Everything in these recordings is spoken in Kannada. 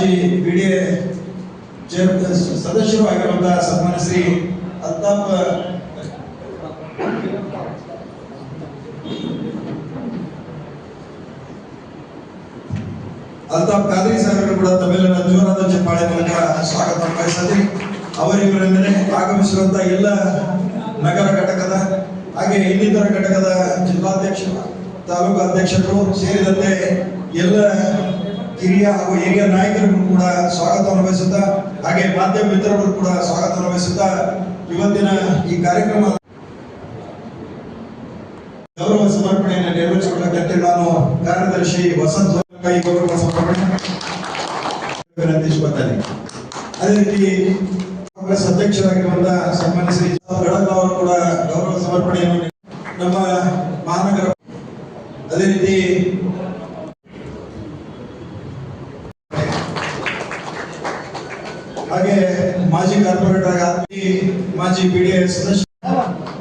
ಬಾಜಿ ಬಿ ಡಿ ಎ ಸದಸ್ಯರು ಆಗಿರುವಂತಹ ಸನ್ಮಾನ್ಯ ಶ್ರೀ ಅಲ್ತಾಫ್ ಅಲ್ತಾಫ್ ಖಾದ್ರಿ ಸಾಹೇಬರು ಕೂಡ ತಮ್ಮೆಲ್ಲರ ಜೋರಾದ ಚಪ್ಪಾಳೆ ಮೂಲಕ ಸ್ವಾಗತ ಬಯಸಿದ್ರಿ ಮೇಲೆ ಆಗಮಿಸಿರುವಂತಹ ಎಲ್ಲ ನಗರ ಘಟಕದ, ಹಾಗೆ ಇನ್ನಿತರ ಘಟಕದ ಜಿಲ್ಲಾಧ್ಯಕ್ಷರು, ತಾಲೂಕು ಅಧ್ಯಕ್ಷರು ಸೇರಿದಂತೆ ಎಲ್ಲ ಹಿರಿಯ ಹಾಗೂ ಹಿರಿಯ ನಾಯಕರಿಗೂ ಕೂಡ ಸ್ವಾಗತವನ್ನು ಬಯಸುತ್ತಾ ಹಾಗೆ ಮಾಧ್ಯಮ ಮಿತ್ರರು ಕೂಡ ಸ್ವಾಗತವನ್ನು ಬಯಸುತ್ತಾ ಇವತ್ತಿನ ಈ ಕಾರ್ಯಕ್ರಮ ಗೌರವ ಸಮರ್ಪಣೆಯನ್ನು ನೆರವೇರಿಸಿಕೊಳ್ಳಬೇಕಂತೆ ನಾನು ಕಾರ್ಯದರ್ಶಿ ವಸಂತ ಗೌರವ ಸಮರ್ಪಣೆ. ಅದೇ ರೀತಿ ಕಾಂಗ್ರೆಸ್ ಅಧ್ಯಕ್ಷರಾಗಿರುವಂತಹ ಸನ್ಮಾನ್ಯ ಶ್ರೀ ಕೂಡ ಗೌರವ ಸಮರ್ಪಣೆಯನ್ನು ನಮ್ಮ ಮಹಾನಗರ ಅದೇ ರೀತಿ ಹಾಗೆ ಮಾಜಿ ಆಗಿ ಮಾಜಿ ಡಿ ಸದಸ್ಯ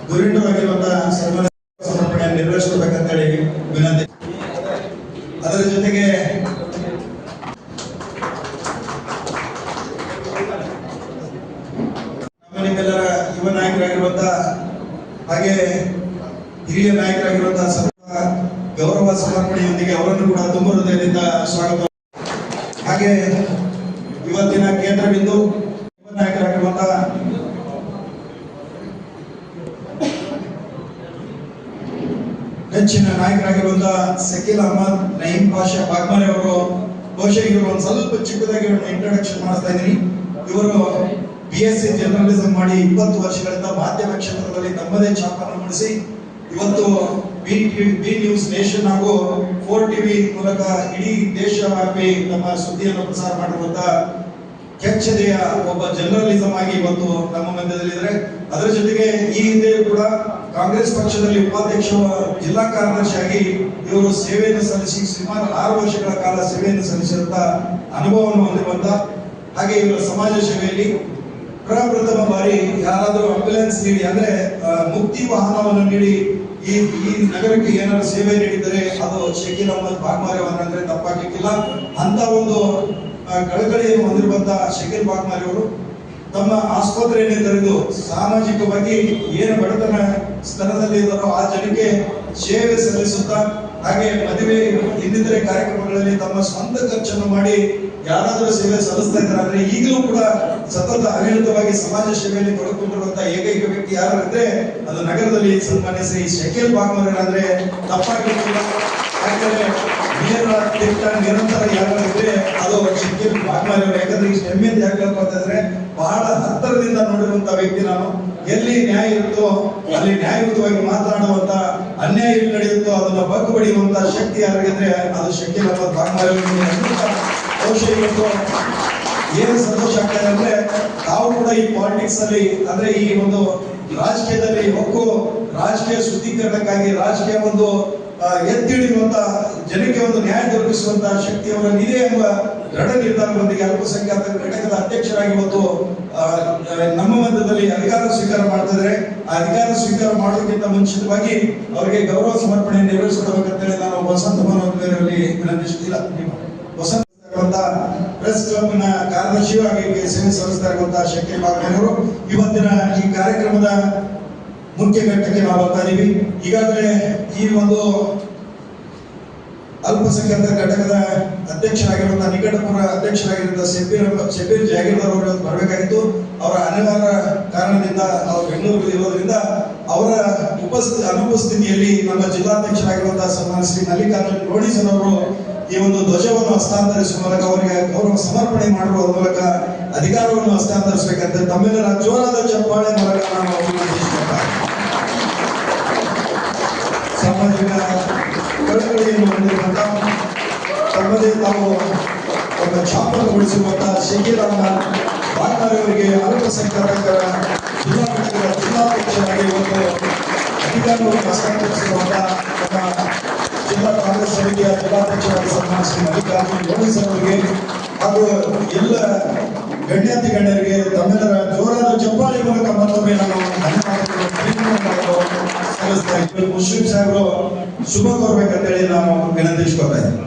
ಧುರೀಣರಾಗಿರುವಂತಹ ಸನ್ಮಾನ್ಯ ಸಮರ್ಪಣೆಯನ್ನು ನೆರವೇರಿಸಬೇಕಂತೇಳಿ ವಿನಂತಿ. ಅದರ ಜೊತೆಗೆ ನಮ್ಮ ನಿಮ್ಮೆಲ್ಲರ ಯುವ ನಾಯಕರಾಗಿರುವಂತಹ ಹಾಗೆ ಹಿರಿಯ ನಾಯಕರಾಗಿರುವಂತಹ ಗೌರವ ಸಮರ್ಪಣೆಯೊಂದಿಗೆ ಅವರನ್ನು ಕೂಡ ತುಂಬ ಹೃದಯದಿಂದ ಸ್ವಾಗತ. ಹಾಗೆ ಇವತ್ತಿನ ಕೇಂದ್ರ ಬಿಂದು ಯುವ ನಾಯಕರಾಗಿರುವಂತಹ ನೆಚ್ಚಿನ ನಾಯಕರಾಗಿರುವಂತಹ ಸಕೀಲ್ ಅಹಮದ್, ನಯೀಂ ಪಾಷಾ ಬಾಗ್ಮಾನಿ ಅವರು, ಬಹುಶಃ ಇವರು ಒಂದು ಸ್ವಲ್ಪ ಚಿಕ್ಕದಾಗಿ ಇಂಟ್ರೊಡಕ್ಷನ್ ಮಾಡ್ತಾ ಇದ್ದೀನಿ. ಇವರು ಬಿ ಎಸ್ ಸಿ ಜರ್ನಲಿಸಂ ಮಾಡಿ ಇಪ್ಪತ್ತು ವರ್ಷಗಳಿಂದ ಮಾಧ್ಯಮ ಕ್ಷೇತ್ರದಲ್ಲಿ ತಮ್ಮದೇ ಛಾಪನ್ನು ಮೂಡಿಸಿ, ಇವತ್ತು ಬಿ ಬಿ ನ್ಯೂಸ್ ನೇಷನ್ ಹಾಗೂ ಫೋರ್ ಟಿವಿ ಮೂಲಕ ಇಡೀ ದೇಶವ್ಯಾಪಿ ತಮ್ಮ ಸುದ್ದಿಯನ್ನು ಪ್ರಸಾರ ಮಾಡಿರುವಂತಹ ಕೆಚ್ಚದೆಯ ಒಬ್ಬ ಜರ್ನಲಿಸಂ ಆಗಿ ಇವತ್ತು ನಮ್ಮ ಮಧ್ಯದಲ್ಲಿದ್ದಾರೆ ಅದರ ಜೊತೆಗೆ ಈ ಹಿಂದೆ ಕೂಡ ಕಾಂಗ್ರೆಸ್ ಪಕ್ಷದಲ್ಲಿ ಉಪಾಧ್ಯಕ್ಷ ಜಿಲ್ಲಾ ಕಾರ್ಯದರ್ಶಿಯಾಗಿ ಇವರು ಸೇವೆಯನ್ನು ಸಲ್ಲಿಸಿ ಸುಮಾರು ಆರು ವರ್ಷಗಳ ಕಾಲ ಸೇವೆಯನ್ನು ಸಲ್ಲಿಸಿದಂತ ಅನುಭವವನ್ನು ಹೊಂದಿರುವಂತ ಹಾಗೆ ಇವರ ಸಮಾಜ ಸೇವೆಯಲ್ಲಿ ಪ್ರಪ್ರಥಮ ಬಾರಿ ಯಾರಾದರೂ ಆಂಬ್ಯುಲೆನ್ಸ್ ನೀಡಿ ಅಂದ್ರೆ ಮುಕ್ತಿ ವಾಹನವನ್ನು ನೀಡಿ ಈ ಈ ನಗರಕ್ಕೆ ಏನಾದ್ರು ಸೇವೆ ನೀಡಿದರೆ ಅದು ಶಕೀಲ್ ಅಹಮದ್ ಬಾಗ್ಮಾರಿ ಅಂದ್ರೆ ತಪ್ಪಾಗಲಿಕ್ಕಿಲ್ಲ. ಅಂತ ಒಂದು ಕಳಕಳಿಯನ್ನು ಹೊಂದಿರುವಂತಹ ಶಕೀಲ್ ಬಾಗ್ಮಾರಿ ಅವರು ತಮ್ಮ ಆಸ್ಪತ್ರೆಯನ್ನು ತೆರೆದು ಸಾಮಾಜಿಕವಾಗಿ ಏನು ಬಡತನ ಸ್ಥಳದಲ್ಲಿ ಇದ್ದಾರೋ ಆ ಜನಕ್ಕೆ ಸೇವೆ ಸಲ್ಲಿಸುತ್ತಾ ಹಾಗೆ ಮದುವೆ ಇನ್ನಿತರೆ ಕಾರ್ಯಕ್ರಮಗಳಲ್ಲಿ ತಮ್ಮ ಸ್ವಂತ ಖರ್ಚನ್ನು ಮಾಡಿ ಯಾರಾದರೂ ಸೇವೆ ಸಲ್ಲಿಸ್ತಾ ಇದ್ದಾರೆ ಅಂದ್ರೆ ಈಗಲೂ ಕೂಡ ಸತತ ಅವಿರತವಾಗಿ ಸಮಾಜ ಸೇವೆಯಲ್ಲಿ ತೊಡಗಿಕೊಂಡಿರುವಂತಹ ಏಕೈಕ ವ್ಯಕ್ತಿ ಯಾರು ಅಂದ್ರೆ ಅದು ನಗರದಲ್ಲಿ ಸನ್ಮಾನಿಸಿ ಶಕೀಲ್ ಬಾಗ್ಮರ್ ಅಂದ್ರೆ ತಪ್ಪಾಗಿರ್ತಿಲ್ಲ ಯಾಕಂದ್ರೆ ನೇರ ದಿಟ್ಟ ನಿರಂತರ ಯಾರು ಅದು ಶಕ್ತಿ ಅವರು ಯಾಕಂದ್ರೆ ಈ ಹೆಮ್ಮೆಯಿಂದ ಯಾಕೆ ಅಂತಂದ್ರೆ ಬಹಳ ಹತ್ತಿರದಿಂದ ನೋಡಿರುವಂತ ವ್ಯಕ್ತಿ ನಾನು. ಎಲ್ಲಿ ನ್ಯಾಯ ಇರುತ್ತೋ, ಅಲ್ಲಿ ನ್ಯಾಯಯುತವಾಗಿ ಮಾತನಾಡುವಂತ ಅನ್ಯಾಯ ಎಲ್ಲಿ ನಡೆಯುತ್ತೋ, ಅದನ್ನ ಬಗ್ಗು ಬಡಿಯುವಂತ ಶಕ್ತಿ ಯಾರಿಗಿದ್ರೆ ಅದು ಶಕ್ತಿ ನಮ್ಮ ಬಾಗ್ಮರ್ ಅಂತ ಬಹುಶಃ ಏನು ಸಂತೋಷ ಆಗ್ತದೆ ಅಂದ್ರೆ, ತಾವು ಕೂಡ ಈ ಪಾಲಿಟಿಕ್ಸ್ ಅಲ್ಲಿ, ಅಂದ್ರೆ ಈ ಒಂದು ರಾಜಕೀಯದಲ್ಲಿ ಹೊಕ್ಕು ರಾಜಕೀಯ ಶುದ್ಧೀಕರಣಕ್ಕಾಗಿ ರಾಜಕೀಯ ಒಂದು ಆ, ಎತ್ತಿಡಿರುವಂತ ಜನಕ್ಕೆ ಒಂದು ನ್ಯಾಯ ದೊರಕಿಸುವಂತಹ ಶಕ್ತಿ ನಿಧಿ ಎಂಬ ದೃಢ ನಿರ್ಧಾರದೊಂದಿಗೆ ಅಲ್ಪಸಂಖ್ಯಾತ ಘಟಕದ ಅಧ್ಯಕ್ಷರಾಗಿ ಇವತ್ತು ನಮ್ಮ ಮಧ್ಯದಲ್ಲಿ ಅಧಿಕಾರ ಸ್ವೀಕಾರ ಮಾಡ್ತಿದ್ರೆ ಆ ಅಧಿಕಾರ ಸ್ವೀಕಾರ ಮಾಡೋದಕ್ಕಿಂತ ಮುಂಚಿತವಾಗಿ ಅವರಿಗೆ ಗೌರವ ಸಮರ್ಪಣೆ ನೆರವೇರಿಸಬೇಕಂತೇಳಿ ನಾನು ವಸಂತ ಮನೋಹರಲ್ಲಿ ವಿನಂತಿಸುತ್ತಿಲ್ಲ. ವಸಂತ ಪ್ರೆಸ್ ಕ್ಲಬ್ನ ನ ಕಾರ್ಯದರ್ಶಿಯಾಗಿ ಸೇವೆ ಸಲ್ಲಿಸ್ತಾ ಇರುವಂತಹ ಶಕ್ತಿ ಬಾಗ್ಮನಿ ಅವರು ಇವತ್ತಿನ ಈ ಕಾರ್ಯಕ್ರಮದ ಮುಖ್ಯ ಘಟ್ಟಕ್ಕೆ ನಾವು ಬರ್ತಾ ಇದೀವಿ ಈಗಾಗಲೇ ಈ ಒಂದು ಅಲ್ಪಸಂಖ್ಯಾತ ಘಟಕದ ಅಧ್ಯಕ್ಷರಾಗಿರುವಂತಹ ನಿಕಟಪುರ ಅಧ್ಯಕ್ಷರಾಗಿರುವಂತಹ ಶಬೀರ್ ಶಬೀರ್ ಜಾಗೀರ್ದಾರ್ ಅವರು ಬರಬೇಕಾಗಿತ್ತು ಅವರ ಅನಿವಾರ್ಯ ಕಾರಣದಿಂದ ಅವರು ಬೆಂಗಳೂರಲ್ಲಿ ಇರೋದ್ರಿಂದ ಅವರ ಉಪಸ್ಥಿತಿ ಅನುಪಸ್ಥಿತಿಯಲ್ಲಿ ನಮ್ಮ ಜಿಲ್ಲಾಧ್ಯಕ್ಷರಾಗಿರುವಂತಹ ಸನ್ಮಾನ ಶ್ರೀ ಮಲ್ಲಿಕಾರ್ಜುನ್ ರೋಡಿಸನ್ ಅವರು ಈ ಒಂದು ಧ್ವಜವನ್ನು ಹಸ್ತಾಂತರಿಸುವ ಮೂಲಕ ಅವರಿಗೆ ಗೌರವ ಸಮರ್ಪಣೆ ಮಾಡುವ ಮೂಲಕ ಅಧಿಕಾರವನ್ನು ಹಸ್ತಾಂತರಿಸಬೇಕಂತ ತಮ್ಮೆಲ್ಲರ ಜೋರಾದ ಚಪ್ಪಾಳೆ ಮೂಲಕ ನಾವು. ಸಾಮಾಜಿಕ ಹೊಂದಿರುವಂತ ತಮ್ಮದೇ ತಾವು ಶಕೀಲ್ ಅಹಮದ್ ಬಾಗ್ಮಾರಿ ಅವರಿಗೆ ಅಲ್ಪಸಂಖ್ಯಾತರ ಜಿಲ್ಲಾ ಘಟಕದ ಜಿಲ್ಲಾಧ್ಯಕ್ಷರಾಗಿ ಒಂದು ಅಧಿಕಾರವನ್ನು ಹಸ್ತಾಂತರಿಸಿರುವಂತ ನಮ್ಮ ಜಿಲ್ಲಾ ಕಾಂಗ್ರೆಸ್ ಸಮಿತಿಯ ಜಿಲ್ಲಾಧ್ಯಕ್ಷರಾಗಿ ಸನ್ಮಾನಿಸಿದ ಮಲ್ಲಿಕಾರ್ಜುನ್ ಗೋವಿಂದ್ ಅವರಿಗೆ ಹಾಗೂ ಎಲ್ಲ ಗಣ್ಯಾತಿ ಗಣ್ಯರಿಗೆ ತಮ್ಮೆಲ್ಲರ ಜೋರಾದ ಚಪ್ಪಾಳೆ ಮೂಲಕ ಮತ್ತೊಮ್ಮೆ ನಾನು ಧನ್ಯವಾದಗಳು. ಪ್ರೀತಿಯನ್ನು ಸಲ್ಲಿಸ್ತಾ ಇದ್ದೀನಿ ಮುಷ್ರಿಫ್ ಸಾಹೇಬರು ಶುಭ ಕೋರ್ಬೇಕಂತೇಳಿ ನಾನು ವಿನಂತಿಸ್ಕೊತಾ ಇದ್ದೀನಿ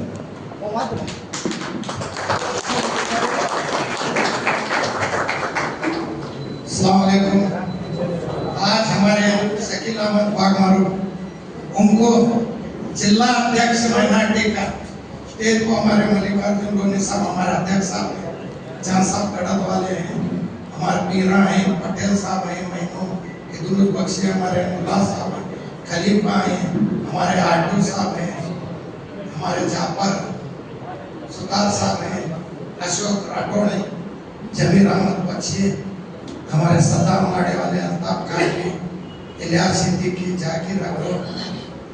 अलैक्म आज हमारे शकील अहमद बागमारू उनको जिला अध्यक्ष माइनॉरिटी का स्टेज को हमारे मल्लिकार्जुन लोनी साहब हमारे अध्यक्ष साहब हैं जहाँ साहब कड़त वाले हैं हमारे पीरा हैं पटेल साहब हैं मैनू इदुल बख्शी हमारे मुल्ला साहब हैं खलीफा हैं हमारे आटू साहब हैं, हमारे जापर सुतार साहब हैं, अशोक राठौड़ हैं, जमीर अहमद बख्शी हमारे सद्दाम माड़े वाले अल्ताफ खान इलियास सिद्दीकी, जाकिर अकबर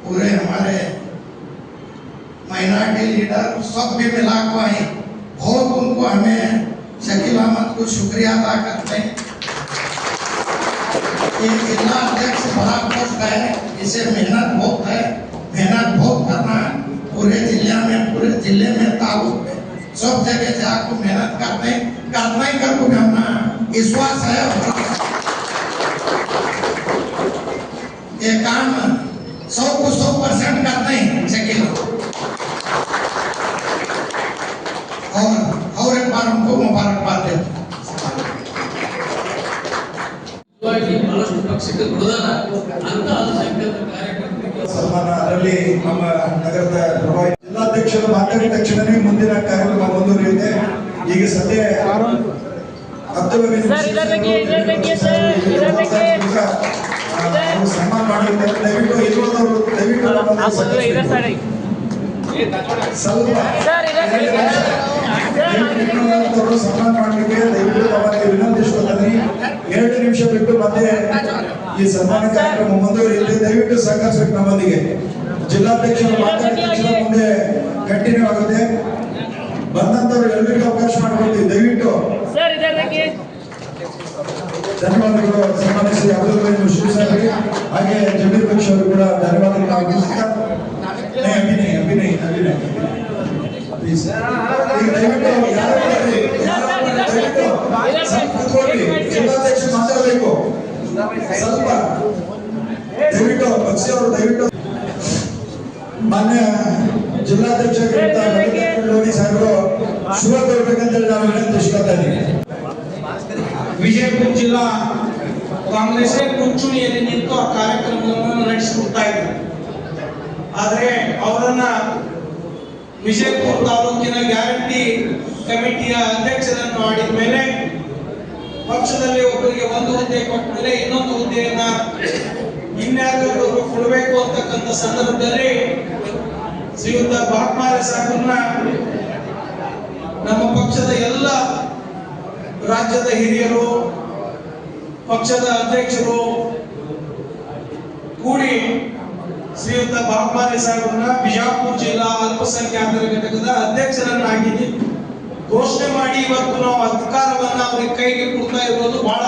पूरे हमारे माइनॉरिटी लीडर, सब भी मिला को आए। बहुत उनको हमें शकील अहमद को शुक्रिया अदा करते हैं। जिला अध्यक्ष बड़ा पोस्ट है, इसे मेहनत बहुत है, मेहनत बहुत करना है। पूरे ज़िले में, पूरे ज़िले में तालुक में, सब जगह जाकर मेहनत करते हैं करना ही कर को करना विश्वास है ये काम सौ को सौ परसेंट करते हैं शकील और और एक बार उनको मुबारकबाद देता ಅಂತ ಸನ್ಮಾನ ಅದರಲ್ಲಿ ನಮ್ಮ ನಗರದ ಜಿಲ್ಲಾಧ್ಯಕ್ಷರು ಮಾತಾಡಿದ ತಕ್ಷಣನೇ ಮುಂದಿನ ಕಾರ್ಯಕ್ರಮ ಮುಂದುವರಿಯುತ್ತೆ. ಈಗ ಸದ್ಯ ಸನ್ಮಾನ ಅಂತ ದಯವಿಟ್ಟು ಇರುವವರು ದಯವಿಟ್ಟು ಸ್ವಲ್ಪ ಕಾರ್ಮಿಕರು ಸನ್ಮಾನ ಮಾಡಲಿಕ್ಕೆ ದಯವಿಟ್ಟು ಅವರಿಗೆ ವಿನಂತಿಸುವುದಾಗಿ ಎರಡು ನಿಮಿಷ ಬಿಟ್ಟು ಮತ್ತೆ ಈ ಸನ್ಮಾನ ಕಾರ್ಯಕ್ರಮ ಮುಂದುವರಿಯುತ್ತೆ ದಯವಿಟ್ಟು ಸಹಕರಿಸಬೇಕು ನಮ್ಮೊಂದಿಗೆ ಜಿಲ್ಲಾಧ್ಯಕ್ಷರು ಮಾತಾಡಿದ ತಕ್ಷಣ ಮುಂದೆ ಕಂಟಿನ್ಯೂ ಆಗುತ್ತೆ ಬಂದಂತವ್ರು ಎಲ್ರಿಗೂ ಅವಕಾಶ ಮಾಡಿಕೊಡ್ತೀವಿ ದಯವಿಟ್ಟು ಧನ್ಯವಾದಗಳು ಸನ್ಮಾನ್ಯ ಶ್ರೀ ಅಬ್ದುಲ್ ಕರೀಂ ಮುಷೀಫ್ ಸಾಹೇಬ್ರಿಗೆ ಹಾಗೆ ಜಗದೀಶ್ ಅವರು ಕೂಡ ಧನ್ಯವಾದಗಳು ಅಭಿನಯ ಅಭಿನಯ ಅಭಿನಯ ಪ್ಲೀಸ್ ದಯವಿಟ್ಟು ಮಾನ್ಯ ಜಿಲ್ಲಾಧ್ಯಕ್ಷ ಶುಭ ಕೋರ್ಬೇಕಂತೇಳಿ ನಾನು ವಿನಂತಿಸ್ಕೊತಾ ವಿಜಯಪುರ ಜಿಲ್ಲಾ ಕಾಂಗ್ರೆಸ್ ಮುಂಚೂಣಿಯಲ್ಲಿ ನಿಂತು ಆ ಕಾರ್ಯಕ್ರಮವನ್ನು ನಡೆಸಿಕೊಡ್ತಾ ಇದ್ರು. ಆದರೆ ಅವರನ್ನ ವಿಜಯಪುರ ತಾಲೂಕಿನ ಗ್ಯಾರಂಟಿ ಕಮಿಟಿಯ ಅಧ್ಯಕ್ಷರನ್ನು ಮಾಡಿದ ಮೇಲೆ ಪಕ್ಷದಲ್ಲಿ ಒಬ್ಬರಿಗೆ ಒಂದು ಹುದ್ದೆ ಕೊಟ್ಟ ಮೇಲೆ ಇನ್ನೊಂದು ಹುದ್ದೆಯನ್ನ ಇನ್ಯಾರು ಕೊಡಬೇಕು ಅಂತಕ್ಕಂಥ ಸಂದರ್ಭದಲ್ಲಿ ಶ್ರೀಯುತ ಬಾಟ್ಮಾರ ಸಾಹೇಬ್ರನ್ನ ನಮ್ಮ ಪಕ್ಷದ ಎಲ್ಲ ರಾಜ್ಯದ ಹಿರಿಯರು, ಪಕ್ಷದ ಅಧ್ಯಕ್ಷರು ಕೂಡಿ ಶ್ರೀಯುತ ಬಾಗ್ಮಾರಿ ಸಾಹೇಬ್ರನ್ನ ಬಿಜಾಪುರ ಜಿಲ್ಲಾ ಅಲ್ಪಸಂಖ್ಯಾತರ ಘಟಕದ ಅಧ್ಯಕ್ಷರನ್ನಾಗಿ ಘೋಷಣೆ ಮಾಡಿ ಇವತ್ತು ನಾವು ಅಧಿಕಾರವನ್ನ ಅವರಿಗೆ ಕೈಗೆ ಕೊಡ್ತಾ ಇರೋದು ಬಹಳ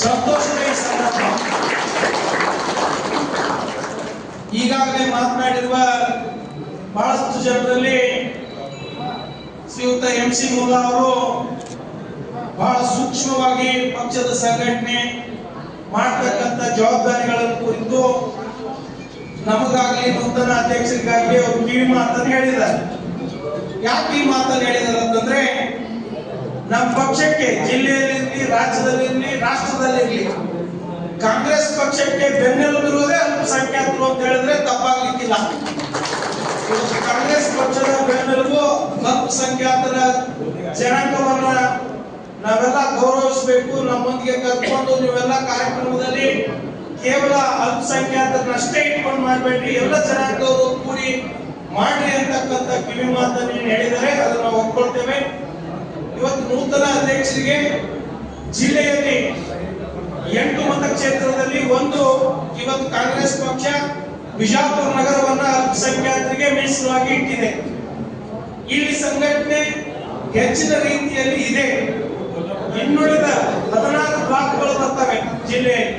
ಸಂತೋಷದ ಸಂದರ್ಭ. ಈಗಾಗಲೇ ಮಾತನಾಡಿರುವ ಬಹಳಷ್ಟು ಜನರಲ್ಲಿ ಶ್ರೀಯುತ ಎಂ ಸಿ ಮುಲ್ಲಾ ಅವರು ಬಹಳ ಸೂಕ್ಷ್ಮವಾಗಿ ಪಕ್ಷದ ಸಂಘಟನೆ ಮಾಡ್ತಕ್ಕಂಥ ಜವಾಬ್ದಾರಿಗಳನ್ನು ಕುರಿತು ನಮಗಾಗಲಿ ನೂತನ ಅಧ್ಯಕ್ಷರಿಗಾಗ್ಲಿ ಅವರು ಕಿವಿ ಮಾತನ್ನು ಹೇಳಿದ್ದಾರೆ. ಯಾಕೆ ಈ ಮಾತನ್ನು ಹೇಳಿದ್ದಾರೆ ಅಂತಂದ್ರೆ ನಮ್ಮ ಪಕ್ಷಕ್ಕೆ ಜಿಲ್ಲೆಯಲ್ಲಿರಲಿ ರಾಜ್ಯದಲ್ಲಿರಲಿ ರಾಷ್ಟ್ರದಲ್ಲಿರಲಿ ಕಾಂಗ್ರೆಸ್ ಪಕ್ಷಕ್ಕೆ ಬೆನ್ನೆಲುಬಿರುವುದೇ ಅಲ್ಪಸಂಖ್ಯಾತರು ಅಂತ ಹೇಳಿದ್ರೆ ತಪ್ಪಾಗ್ಲಿಕ್ಕಿಲ್ಲ. ಕಾಂಗ್ರೆಸ್ ಪಕ್ಷದ ಬೆನ್ನೆಲುಬು ಅಲ್ಪಸಂಖ್ಯಾತರ ಜನಾಂಗವನ್ನ ನಾವೆಲ್ಲ ಗೌರವಿಸಬೇಕು, ನಮ್ಮೊಂದಿಗೆ ಕರ್ಕೊಂಡು ನೀವೆಲ್ಲ ಕಾರ್ಯಕ್ರಮದಲ್ಲಿ ಕೇವಲ ಅಲ್ಪಸಂಖ್ಯಾತರನ್ನಷ್ಟೇ ಇಟ್ಕೊಂಡು ಮಾಡಬೇಡ್ರಿ. ಎಲ್ಲ ಜನಾಂಗದವರು ಕೂಡಿ ಮಾಡ್ರಿ ಅಂತಕ್ಕಂಥ ಕಿವಿ ಮಾತನ್ನು ನೀನು ಹೇಳಿದರೆ ಅದನ್ನ ನಾವು ಒಪ್ಕೊಳ್ತೇವೆ. ಇವತ್ತು ನೂತನ ಅಧ್ಯಕ್ಷರಿಗೆ ಜಿಲ್ಲೆಯಲ್ಲಿ ಎಂಟು ಮತಕ್ಷೇತ್ರದಲ್ಲಿ ಒಂದು ಇವತ್ತು ಕಾಂಗ್ರೆಸ್ ಪಕ್ಷ ಬಿಜಾಪುರ ನಗರವನ್ನ ಅಲ್ಪಸಂಖ್ಯಾತರಿಗೆ ಮೀಸಲಾಗಿ ಇಟ್ಟಿದೆ. ಇಲ್ಲಿ ಸಂಘಟನೆ ಹೆಚ್ಚಿನ ರೀತಿಯಲ್ಲಿ ಇದೆ. ಇನ್ನುಳಿದ ಹದಿನಾರು ಬ್ಲಾಕ್ಗಳು ಬರ್ತವೆ ಜಿಲ್ಲೆಯಲ್ಲಿ.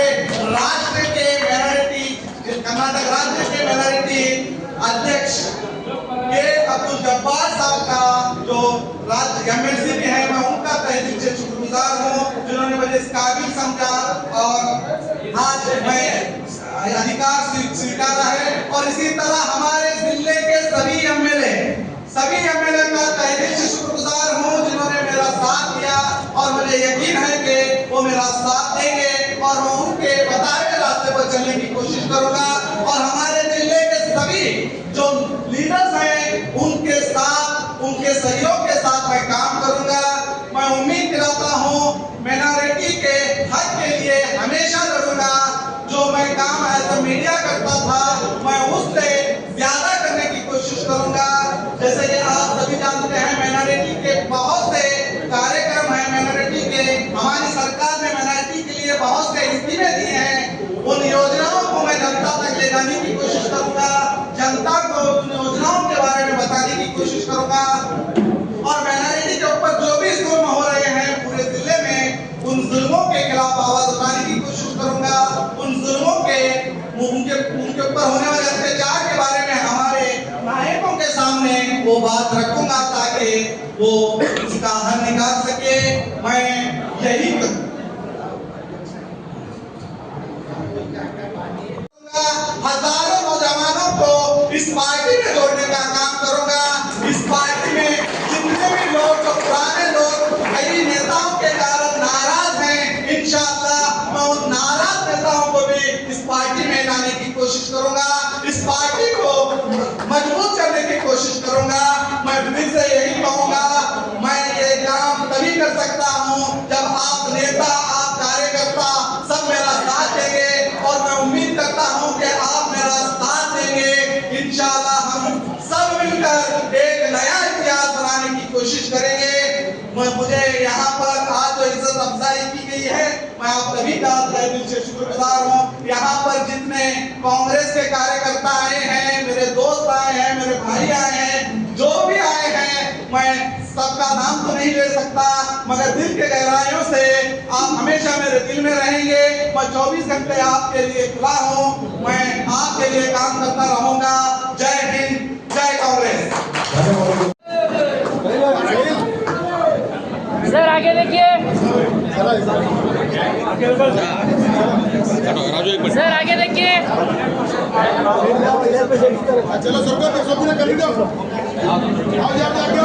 जब्बार साहब का जो राज्य एमएलसी भी है, मैं उनका तहे दिल से शुक्रगुजार हूँ, जिन्होंने मुझे इस काबिल समझा और आज मैं अधिकार स्वी- स्वीकारा है। और इसी तरह हमारे ज़िले के सभी एमएलए सभी एमएलए का तहे दिल से शुक्रगुजार हूँ, जिन्होंने मेरा साथ दिया और मुझे यकीन है कि वो मेरा साथ देंगे और मैं उनके बताए रास्ते पर चलने की कोशिश करूँगा। और हमारे ज़िले के सभी जो लीडर्स हैं उनके साथ उनके सहयोग के साथ मैं काम करूँगा मैं उम्मीद दिलाता हूँ माइनॉरिटी के हक के लिए हमेशा लड़ूँगा जो मैं काम एज मीडिया करता था मैं उससे ज़्यादा करने की कोशिश करूँगा जैसे कि आप सभी जानते हैं माइनॉरिटी के बहुत से कार्यक्रम हैं माइनॉरिटी के हमारी सरकार ने माइनॉरिटी के लिए बहुत से स्कीमें दी हैं उन योजनाओं को मैं जनता तक ले जाने की कोशिश करूँगा जनता को उन योजनाओं के बारे में बताने की कोशिश करूँगा और माइनॉरिटी के ऊपर जो भी जुल्म हो रहे हैं पूरे ज़िले में उन जुल्मों के खिलाफ आवाज़ उठाने की कोशिश करूँगा उन जुल्मों के उनके उनके ऊपर होने वाले अत्याचार के बारे में हमारे नायकों के सामने वो बात ताकि वो उसका हल निकाल सके, मैं यही हज़ारों नौजवानों को इस पार्टी में जोड़ने का काम करूँगा। इस पार्टी में जितने भी लोग, जो पुराने लोग, कई नेताओं के कारण नाराज़ हैं इंशाअल्लाह मैं उन नाराज़ नेताओं को भी इस पार्टी में लाने की कोशिश करूँगा। इस पार्टी को मज़बूत करने की कोशिश करूँगा। तहे दिल से शुक्रगुजार हूँ यहाँ पर जितने कांग्रेस के कार्यकर्ता आए हैं, मेरे दोस्त आए हैं, मेरे भाई आए हैं, जो भी आए हैं, मैं सबका नाम तो नहीं ले सकता, मगर दिल के गहराइयों से आप हमेशा मेरे दिल में रहेंगे। मैं 24 घंटे आपके लिए खुला हूँ, मैं आपके लिए काम करता रहूँगा। जय हिंद, जय कांग्रेस। सर, आगे देखिए। राजू एक सर आगे देखिए चलो सबको सबको कर दो आओ जाते आगे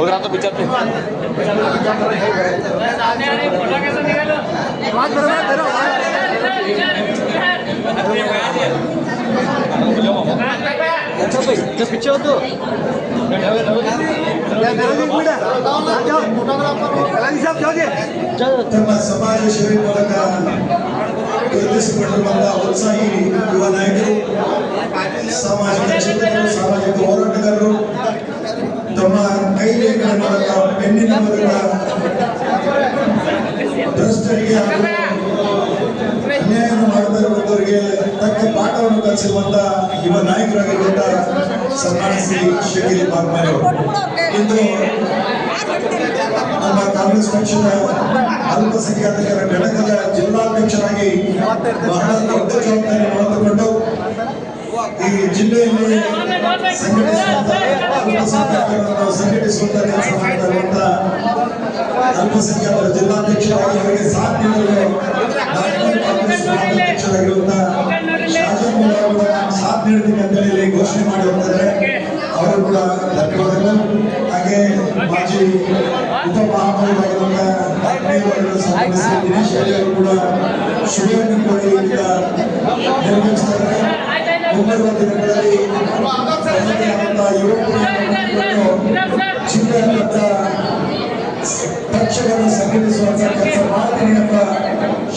उधर तो पिक्चर पे। बात करो पीछे हो तो या मेरा भी पूरा आ जाओ फोटोग्राफर कलानी साहब जाओगे ತಮ್ಮ ಸಮಾಜ ಸೇವೆ ಮೂಲಕ ಗುರುತಿಸಿಕೊಂಡು ಬಂದ ಉತ್ಸಾಹಿ ಯುವ ನಾಯಕರು ಸಾಮಾಜಿಕ ಚಿಂತಕರು ಸಾಮಾಜಿಕ ಹೋರಾಟಗಾರರು ತಮ್ಮ ಕೈಲೇಖನ ಮೂಲಕ ಪೆನ್ನಿನ ಮೂಲಕ ಭ್ರಷ್ಟರಿಗೆ ಹಾಗೂ ಇರುವಂತವರಿಗೆ ತಕ್ಕ ಪಾಠವನ್ನು ಕಲಿಸಿರುವಂತ ಯುವ ನಾಯಕರಾಗಿರುವಂತ ಸನ್ಮಾನ ಶ್ರೀ ಬಾಗ್ಮಾರಿ ಅವರು. ಇಂದು ನಮ್ಮ ಕಾಂಗ್ರೆಸ್ ಪಕ್ಷದ ಅಲ್ಪಸಂಖ್ಯಾತರ ಘಟಕದ ಜಿಲ್ಲಾಧ್ಯಕ್ಷರಾಗಿ ಬಹಳ ದೊಡ್ಡ ಜವಾಬ್ದಾರಿ ಹೊತ್ತುಕೊಂಡು ಈ ಜಿಲ್ಲೆಯಲ್ಲಿ ಸಂಘಟಿಸುವಂತ ಅಲ್ಪಸಂಖ್ಯಾತರನ್ನು ಸಂಘಟಿಸುವಂತ ಕೆಲಸ ಮಾಡ್ತಾ ಇರುವಂತ ಅಲ್ಪಸಂಖ್ಯಾತರ ಜಿಲ್ಲಾಧ್ಯಕ್ಷರಾಗಿ ಅವರಿಗೆ ಸಾಥ್ ನೀಡಲು ಜಿಲ್ಲೆಯಾದ್ಯಂತ ಪಕ್ಷಗಳನ್ನು ಸಂಘಟಿಸುವಂತ ಕೆಲಸ ಮಾಡ್ತೀನಿ ಅಂತ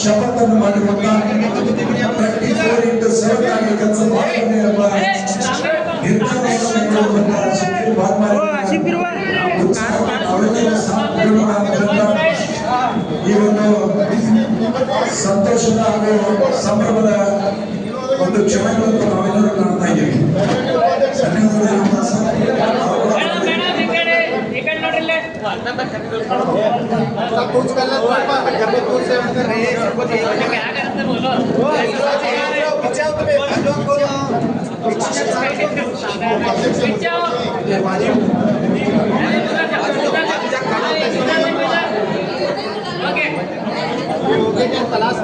ಶಪಥವನ್ನು ಮಾಡಿಕೊಡ್ತಾ ಟ್ವೆಂಟಿ ಫೋರ್ ಇಂಟು ಸೆವೆನ್ ಒಂದು ಸಂತೋಷದ ಹಾಗೂ ಸಂಭ್ರಮದ ಒಂದು ಕ್ಷಣಗಳನ್ನು ನಾವೆಲ್ಲರೂ ಕಾಣ್ತಾ ಇದ್ದೀವಿ. सब कुछ कर ले घर में कुछ से अंदर रहे सबको चाहिए अंदर बोलो बचाओ तुम्हें लोग बोलो बचाओ ओके तलाश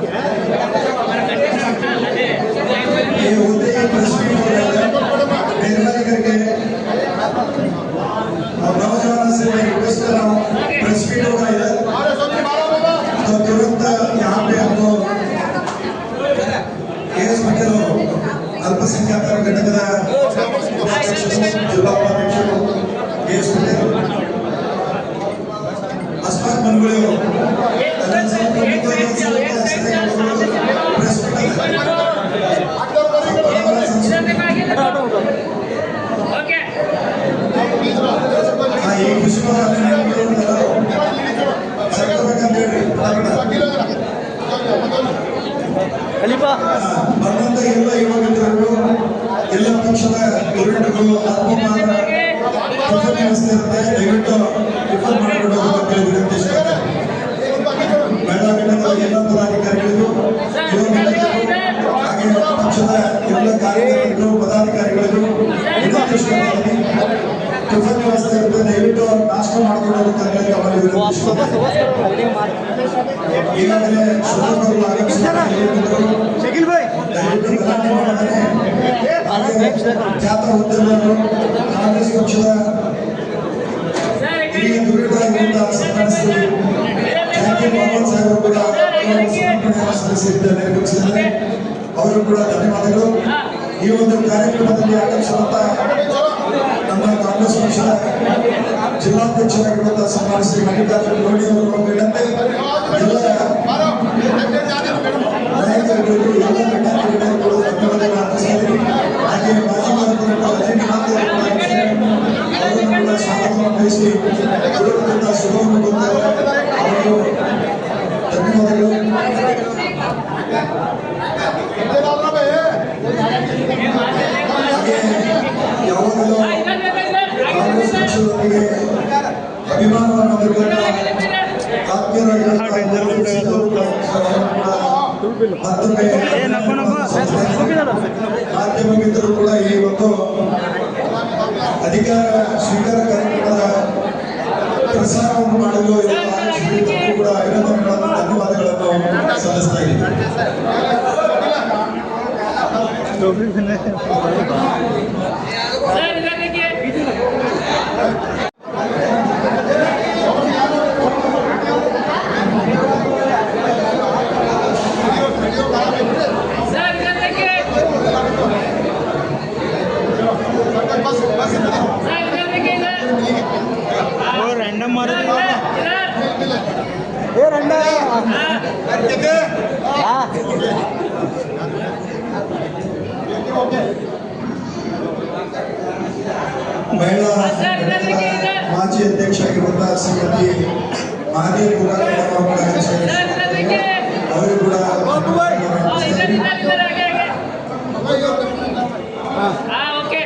শাকিল ভাই খ্যাত উদ্যোগ আমাদের স্বচ্ছতা ಅವರು ಕೂಡ ಧನ್ಯವಾದಗಳು ಈ ಒಂದು ಕಾರ್ಯಕ್ರಮದಲ್ಲಿ ಆಗಮಿಸುವಂತಹ ಕಾಂಗ್ರೆಸ್ ಪಕ್ಷದ ಜಿಲ್ಲಾಧ್ಯಕ್ಷರಾಗಿರುವಂತಹ ಸನ್ಮಾನ ಶ್ರೀ ಮಲ್ಲಿಕಾರ್ಜುನ ಗೌಡಿ ಅವರು ಎಲ್ಲ ನಾಯಕರುಗಳಿಗೆ ಅಧಿಕಾರ ಸ್ವೀಕಾರ ಕಾರ್ಯಕ್ರಮದ ಪ್ರಸಾರವನ್ನು ಮಾಡಲು ಕೂಡ ಅಭಿನಂದನೆಗಳನ್ನು ಧನ್ಯವಾದಗಳನ್ನು ಸಲ್ಲಿಸ್ತಾ ಇದ್ದೀನಿ महिला माजी अध्यक्ष ಆಗಿರುವಂತಹ ಶ್ರೀಮತಿ ಮಹಾದೇವಪುರ ಅವರು ಕೂಡ ಓಕೆ